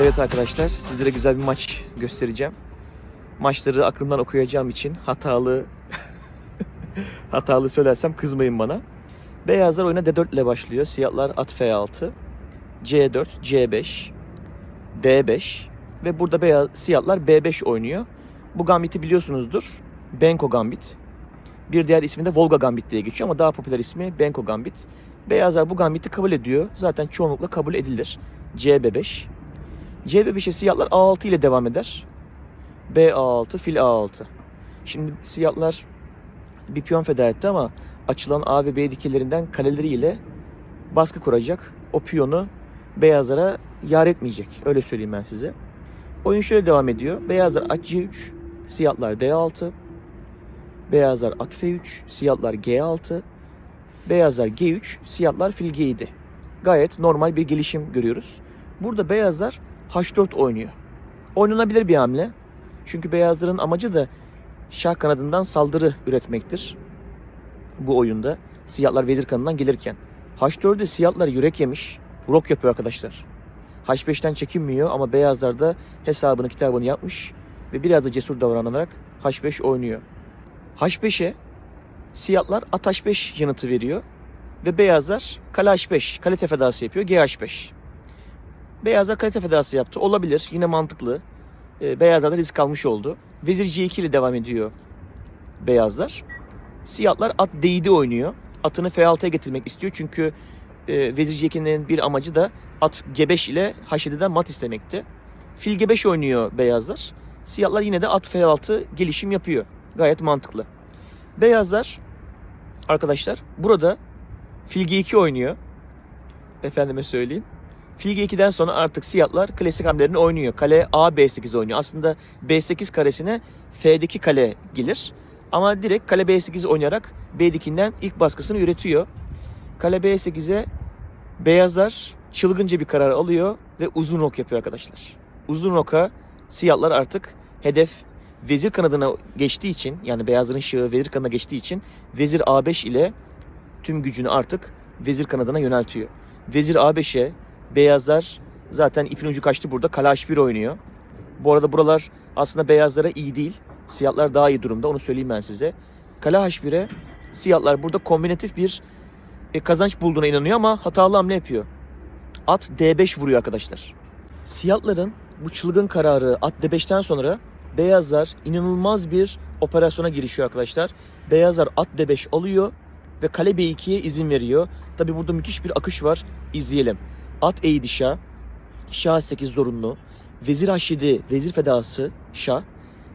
Evet arkadaşlar sizlere güzel bir maç göstereceğim. Maçları aklımdan okuyacağım için hatalı hatalı söylersem kızmayın bana. Beyazlar oyuna D4 ile başlıyor. Siyahlar at F6, C4, C5, D5 ve burada beyaz siyahlar B5 oynuyor. Bu gambiti biliyorsunuzdur. Benko Gambit. Bir diğer ismi de Volga Gambit diye geçiyor ama daha popüler ismi Benko Gambit. Beyazlar bu gambiti kabul ediyor. Zaten çoğunlukla kabul edilir. CB5. CB5'e siyahlar A6 ile devam eder. B A6, fil A6. Şimdi siyahlar bir piyon feda etti ama açılan A ve B dikilerinden kaleleriyle baskı kuracak. O piyonu beyazlara yar etmeyecek. Öyle söyleyeyim ben size. Oyun şöyle devam ediyor. Beyazlar at C3, siyahlar D6. Beyazlar at F3, siyahlar G6. Beyazlar G3, siyahlar fil G7. Gayet normal bir gelişim görüyoruz. Burada beyazlar H4 oynuyor. Oynanabilir bir hamle. Çünkü beyazların amacı da şah kanadından saldırı üretmektir. Bu oyunda siyahlar vezir kanadından gelirken. H4'de siyahlar yürek yemiş. Rok yapıyor arkadaşlar. H5'ten çekinmiyor ama beyazlar da hesabını kitabını yapmış ve biraz da cesur davranarak H5 oynuyor. H5'e siyahlar at H5 yanıtı veriyor ve beyazlar kale H5 kalite fedası yapıyor GH5. Beyazlar kalite fedası yaptı. Olabilir. Yine mantıklı. E, beyazlar da risk almış oldu. Vezir C2 ile devam ediyor beyazlar. Siyahlar at D7 oynuyor. Atını F6'ya getirmek istiyor. Çünkü e, Vezir C2'nin bir amacı da at G5 ile H7'den mat istemekti. Fil G5 oynuyor beyazlar. Siyahlar yine de at F6 gelişim yapıyor. Gayet mantıklı. Beyazlar arkadaşlar burada fil G2 oynuyor. Efendime söyleyeyim. Fil G2'den sonra artık siyahlar klasik hamlelerini oynuyor. Kale A B8 oynuyor. Aslında B8 karesine F'deki kale gelir. Ama direkt kale B8 oynayarak B dikinden ilk baskısını üretiyor. Kale B8'e beyazlar çılgınca bir karar alıyor ve uzun rok yapıyor arkadaşlar. Uzun roka siyahlar artık hedef vezir kanadına geçtiği için yani beyazların şahı vezir kanadına geçtiği için vezir A5 ile tüm gücünü artık vezir kanadına yöneltiyor. Vezir A5'e beyazlar zaten ipin ucu kaçtı burada. Kale H1 oynuyor. Bu arada buralar aslında beyazlara iyi değil. Siyahlar daha iyi durumda onu söyleyeyim ben size. Kale H1'e siyahlar burada kombinatif bir e, kazanç bulduğuna inanıyor ama hatalı hamle yapıyor. At D5 vuruyor arkadaşlar. Siyahların bu çılgın kararı at D5'ten sonra beyazlar inanılmaz bir operasyona girişiyor arkadaşlar. Beyazlar at D5 alıyor ve kale B2'ye izin veriyor. Tabi burada müthiş bir akış var. İzleyelim. At eğdi şah. Şah 8 zorunlu. Vezir H7 vezir fedası şah.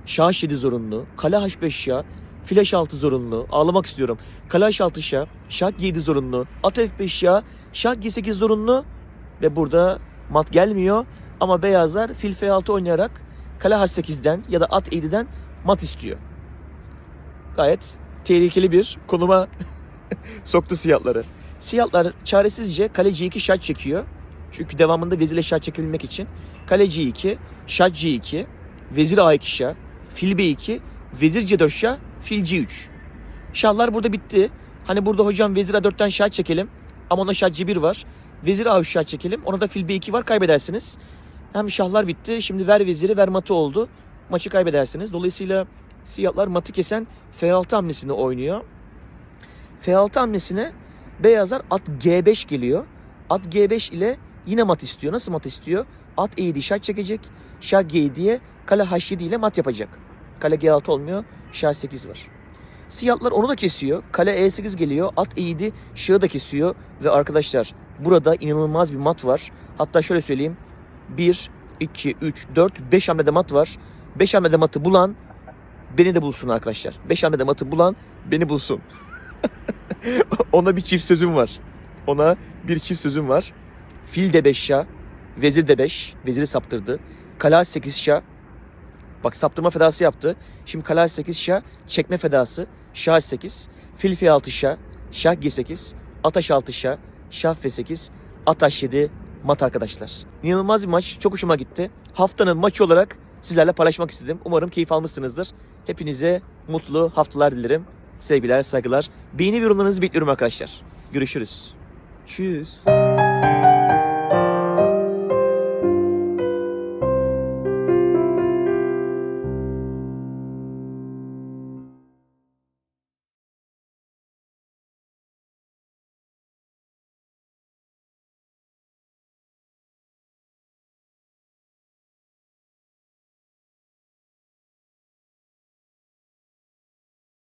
Şah H7 zorunlu. Kale H5 şah. Fil H6 zorunlu. Ağlamak istiyorum. Kale H6 şah. Şah G7 zorunlu. At F5 şah. Şah G8 zorunlu. Ve burada mat gelmiyor. Ama beyazlar fil F6 oynayarak kale H8'den ya da at 7'den mat istiyor. Gayet tehlikeli bir konuma soktu siyahları. Siyahlar çaresizce kale C2 şah çekiyor. Çünkü devamında vezirle şah çekebilmek için. Kale C2, şah C2, vezir A2 şah, fil B2, vezir C4 şah, fil C3. Şahlar burada bitti. Hani burada hocam vezir A4'ten şah çekelim. Ama ona şah C1 var. Vezir A3 şah çekelim. Ona da fil B2 var kaybedersiniz. Hem şahlar bitti. Şimdi ver veziri ver matı oldu. Maçı kaybedersiniz. Dolayısıyla siyahlar matı kesen F6 hamlesini oynuyor. F6 hamlesine beyazlar at G5 geliyor. At G5 ile yine mat istiyor. Nasıl mat istiyor? At E7 şah çekecek. Şah G7'ye kale H7 ile mat yapacak. Kale G6 olmuyor. Şah 8 var. Siyahlar onu da kesiyor. Kale E8 geliyor. At E7 şahı da kesiyor. Ve arkadaşlar burada inanılmaz bir mat var. Hatta şöyle söyleyeyim. 1, 2, 3, 4, 5 hamlede mat var. 5 hamlede matı bulan beni de bulsun arkadaşlar. 5 hamlede matı bulan beni bulsun. Ona bir çift sözüm var. Ona bir çift sözüm var. Fil de 5 şah, vezir de 5. Veziri saptırdı. Kale 8 şah. Bak saptırma fedası yaptı. Şimdi kale 8 şah, çekme fedası. Şah 8. Fil F6 şah, şah G8. At H6 şah, şah F8. At H7 mat arkadaşlar. İnanılmaz bir maç. Çok hoşuma gitti. Haftanın maçı olarak sizlerle paylaşmak istedim. Umarım keyif almışsınızdır. Hepinize mutlu haftalar dilerim. Sevgiler, saygılar. Beğeni ve yorumlarınızı bekliyorum arkadaşlar. Görüşürüz. Tschüss.